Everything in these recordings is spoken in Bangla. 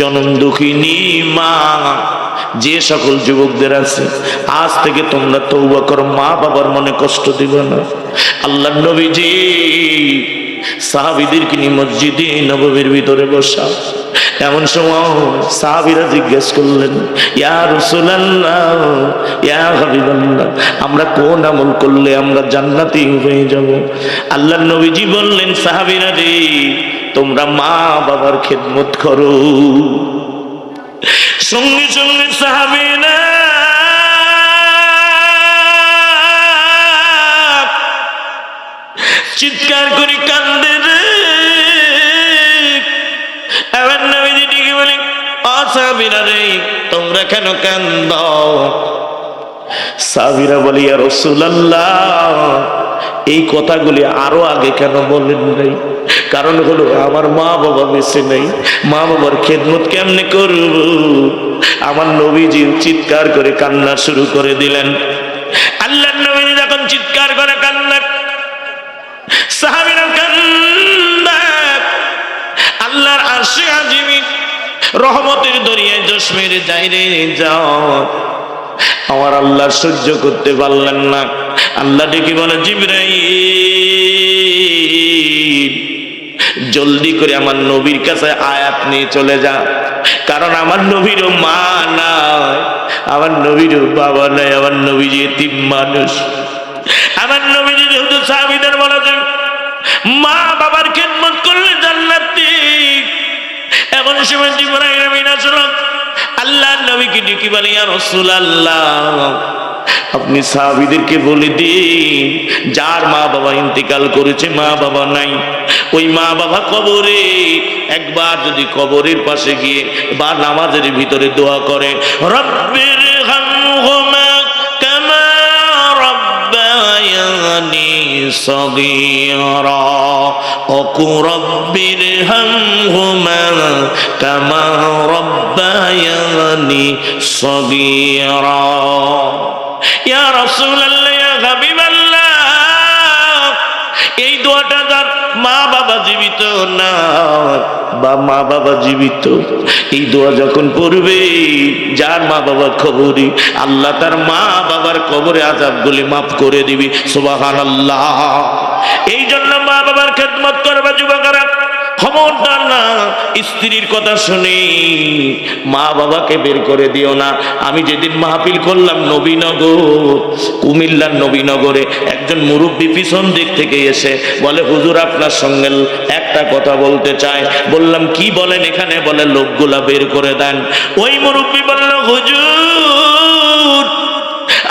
জনম দুঃখিনী মা। যে সকল যুবকদের আছে, আজ থেকে তোমরা তৌবা করো, মা বাবার মনে কষ্ট দিব না। আল্লাহ নবীজি, সাহাবিদেরকে নিয়ে মসজিদে নববীর ভিতরে বসা এমন সময় সাহাবিরা জিজ্ঞেস করলেন, ইয়া রসুলাল্লাহ, ইয়া আমরা কোন আমল করলে আমরা জান্নাতি হয়ে যাব? আল্লাহ নবীজি বললেন, সাহাবিরা রে তোমরা মা বাবার খেদমত করো। সঙ্গে সঙ্গে সাহাবিরা চিৎকার করি কান্দে তোমরা কেন সাবিরা বলি এই আরও আগে কেন বলেন নাই? কারণ হলো আমার মা বাবা বেঁচে নেই। মা বাবার খেদমত কেমনে করব? আমার নবীজি চিৎকার করে কান্না শুরু করে দিলেন। আল্লাহ নবীজি যখন চিৎকার করে কান্না সাহাবিরা কান্দা আল্লাহর আরশে আজিমি রহমতের দরিয়ায় জশ্মের যাইরে যাও। আমার আল্লাহ সহ্য করতে পারলেন না। আল্লাহ ডেকে বলে জিব্রাই জলদি করে আমার নবীর কাছে আয়াত নিয়ে চলে যা। কারণ আমার নবীরও মা নাই, আমার নবীরও বাবা নাই, আমার নবী যে তিন মানুষ। আমার নবীজি যেহেতু সাহাবিদের বলা যায় মা বাবার খেদমত করলে জান্নাতি। এমন সময় আসলো আল্লাহ নবীকে ডেকে বলে, ইয়া রাসূলুল্লাহ। আপনি সাহাবিদেরকে বলে দিন যার মা বাবা ইন্তেকাল করেছে মা বাবা নাই ওই মা বাবা কবরে একবার যদি কবরের পাশে গিয়ে বা নামাজের ভিতরে দোয়া করে রব্বির হামহুমা কামা ربياني صغيرا وقل رب ارحمهما كما ربياني صغيرا ইয়া রাসূলুল্লাহ, ইয়া এই দোয়াটা তার মা বাবা জীবিত না, বা মা বাবা জীবিত, এই দোয়া যখন পড়বে, যার মা বাবার খবরই আল্লাহ তার মা বাবার খবরে কবরে আজাবগুলি মাফ করে দিবি সুবাহান আল্লাহ এই জন্য মা বাবার খেদমত করবা, যুবকেরা, খবরদার না। স্ত্রীর কথা শুনি, মা বাবাকে বের করে দিও না। আমি যেদিন মাহফিল করলাম নবীনগর, কুমিল্লার নবীনগরে, একজন মুরব্বী পিছন দিক থেকে এসে বলে, হুজুর, আপনার সঙ্গে একটা কথা বলতে চায় বললাম, কি বলেন এখানে? বলে, লোকগুলা বের করে দেন। ওই মুরব্বী বলল, হুজুর,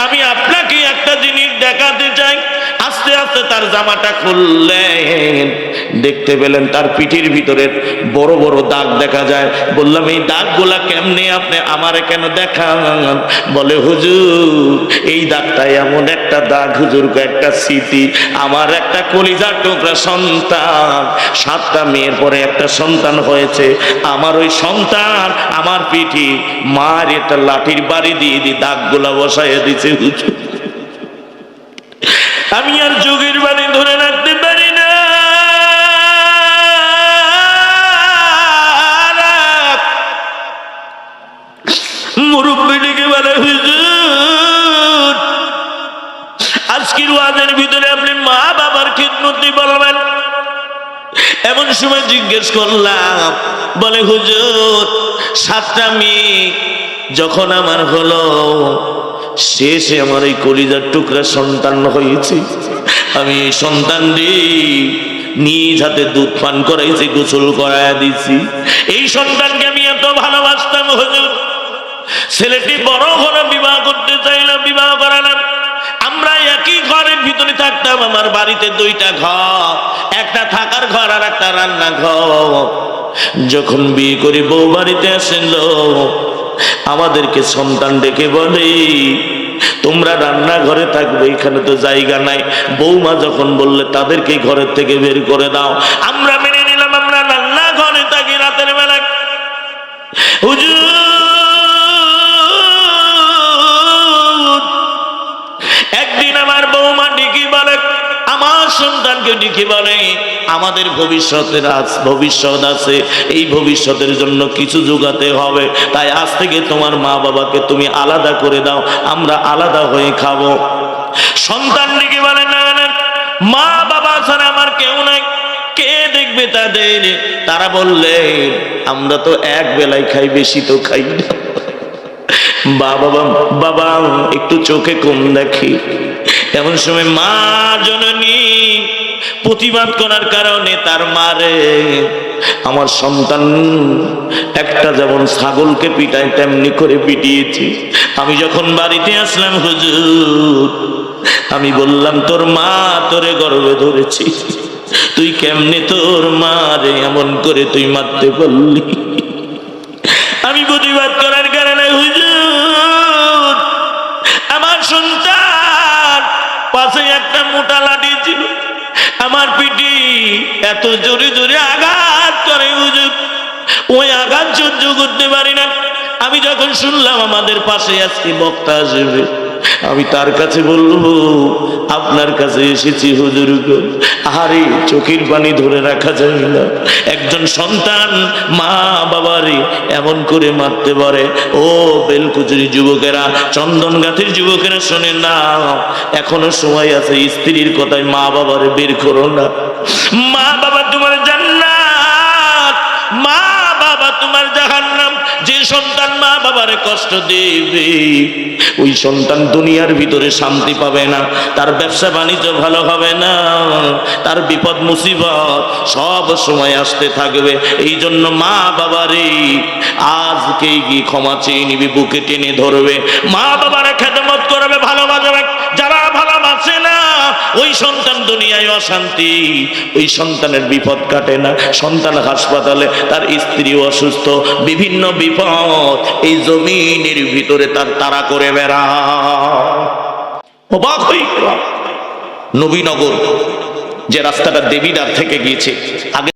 আমি আপনাকে একটা জিনিস দেখাতে চাই। আস্তে আস্তে তার জামাটা খুললেন। দেখতে পেলেন, তার পিঠির ভিতরে বড় বড় দাগ দেখা যায়। বললাম, এই দাগগুলা কেমনে আপনি আমারে কেন দেখান? বলে, হুজুর, এই দাগটা এমন একটা দাগ, হুজুর, একটা স্মৃতি। আমার একটা কলিজার টুকরা সন্তান, সাতটা মেয়ের পরে একটা সন্তান হয়েছে। আমার ওই সন্তান, আমার পিঠি মার একটা লাঠির বাড়ি দিয়ে দিয়ে দাগগুলা বসাইয়া দিছে, হুজুর। আমি আর যুগের বাড়ি ধরে আজকের ভিতরে আপনি মা বাবার খিদমতি বলবেন। এমন সময় জিজ্ঞেস করলাম, বলে, হুজুর, সাতটা মেয়ে যখন আমার হলো, শেষে আমার এই কলিজার টুকরা সন্তান হয়েছে। আমি এই সন্তান নিজ হাতে দুধ পান করাইছি, গোসল করাইয়া দিছি। এই সন্তানকে আমি এত ভালোবাসতাম, হুজুর। ছেলেটি বড় হলো, বিবাহ করতে চাইলাম বিবাহ করালাম। আমরা একই ঘরের ভিতরে থাকতাম, আমার বাড়িতে দুইটা ঘর, একটা থাকার ঘর আর একটা রান্না ঘর যখন বিয়ে করে বউ বাড়িতে আসেন আমাদেরকে সন্তান ডেকে বলে, তোমরা রান্নাঘরে থাকবে, এখানে তো জায়গা নাই। বৌমা যখন বললে, তাদেরকে ঘরের থেকে বের করে দাও। আমরা মেনে নিলাম, আমরা রান্নাঘরে থাকি রাতের বেলায়। হুজুর সন্তানকে ডেকে বলে আমাদের ভবিষ্যতের আজ ভবিষ্যৎ আছে। এই ভবিষ্যতের জন্য কিছু যোগাতে হবে। তাই আজ থেকে তোমার মা বাবাকে তুমি আলাদা করে দাও। আমরা আলাদা হয়ে খাব। সন্তান বলে, না মা বাবা আমার কেউ নাই। কে দেখবে তাদের? তারা বললে, আমরা তো এক বেলায় খাই, বেশি তো খাই না। বাবা বাবা, একটু চোখে কম দেখি। এমন সময় মা জননী প্রতিবাদ করার কারণে তার মারে আমার সন্তান একটা যেমন ছাগলকে পিটায়, তেমনি করে পিটিয়েছি। আমি যখন বাড়িতে আসলাম হুজুর, আমি বললাম, তোর মা তোরে গর্বে ধরেছি। তুই কেমনে তোর মারে এমন করে তুই মারতে পারলি? আমি প্রতিবাদ করার কারণে হুজুর, আমার সন্তান পাশে একটা মোটা লাঠি ছিল। আমার পিটি এত জোরে জোরে আঘাত করে হুজুর। ওই আঘাত সহ্য করতে পারি না। আমি যখন শুনলাম আমাদের পাশে আজকে বক্তা আসবে। আমি তার কাছে বলব আপনার কাছে এসেছি হুজুর আরে চোখের পানি ধরে রাখা যায় না। একজন সন্তান মা বাবারে এমন করে মারতে পারে। ও বেলকুচুরি যুবকেরা চন্দন গাথির যুবকেরা শোনে না। এখনও সময় আছে, স্ত্রীর কথায় মা বাবারে বের করো না। মা বাবা, তোমার জান্নাত মা বাবা তোমার জাহান্নাম যে সন্তান মা বাবার কষ্ট দেবে। ওই সন্তান দুনিয়ার ভিতরে শান্তি পাবে না, তার ব্যবসা বাণিজ্য ভালো হবে না, তার বিপদ মুসিবত সব সময় আসতে থাকবে। এই জন্য মা বাবারে আজকে গিয়ে ক্ষমা চেয়ে নিবি, বুকে টেনে ধরবে। মা বাবার খেদমত করবে, ভালোবাসবে। ওই সন্তান দুনিয়ায় অশান্তি, ওই সন্তানের বিপদ কাটে না। সন্তান হাসপাতালে, তার স্ত্রী অসুস্থ। বিভিন্ন বিপদ এই জমিনের ভিতরে তার তারা করে বেড়া অবাক হয়ে গেলাম। নবীনগর যে রাস্তাটা দেবীদার থেকে গিয়েছে, আগে